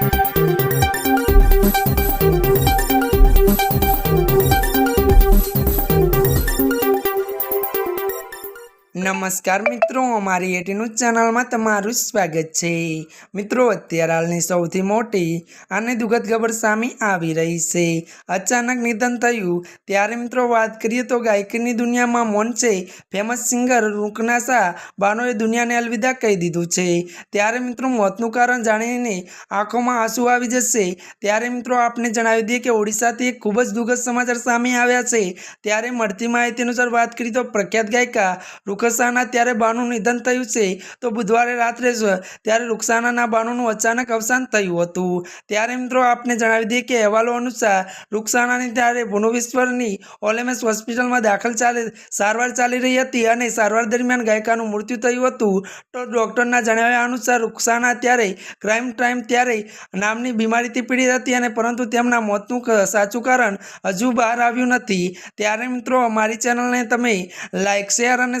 Thank you. નમસ્કાર મિત્રો, અમારી એટીનું ચેનલમાં તમારું સ્વાગત છે. મિત્રો, અત્યારે હાલની સૌથી મોટી અને દુઃખદ ખબર સામે આવી રહી છે. અચાનક નિધન થયું. ત્યારે મિત્રો, વાત કરીએ તો ગાયકીની દુનિયામાં મૌન છે. ફેમસ સિંગર રૂકના શાહ બાનોએ દુનિયાને અલવિદા કહી દીધું છે. ત્યારે મિત્રો, મોતનું કારણ જાણીને આંખોમાં આંસુ આવી જશે. ત્યારે મિત્રો, આપને જણાવી દઈએ કે ઓડિશાથી એક ખૂબ જ દુઃખદ સમાચાર સામે આવ્યા છે. ત્યારે મળતી માહિતી અનુસાર વાત કરીએ તો પ્રખ્યાત ગાયિકા રૂકસાના ત્યારે બાનું નિધન થયું છે. તો બુધવારે રાત્રે જ ત્યારે રુકસાનાના બાનુનું અચાનક અવસાન થયું હતું. ત્યારે મિત્રો આપને જણાવી દઈએ કે અહેવાલો અનુસાર રૂકસાનાની ત્યારે ભુવનેશ્વરની ઓલેમેસ હોસ્પિટલમાં દાખલ ચાલે, સારવાર ચાલી રહી હતી અને સારવાર દરમિયાન ગાયિકાનું મૃત્યુ થયું હતું. તો ડૉક્ટરના જણાવ્યા અનુસાર રૂકસાના ત્યારે ક્રાઇમ ટાઈમ ત્યારે નામની બીમારીથી પીડિત હતી અને પરંતુ તેમના મોતનું સાચું કારણ હજુ બહાર આવ્યું નથી. ત્યારે મિત્રો અમારી ચેનલને તમે લાઇક શેર અને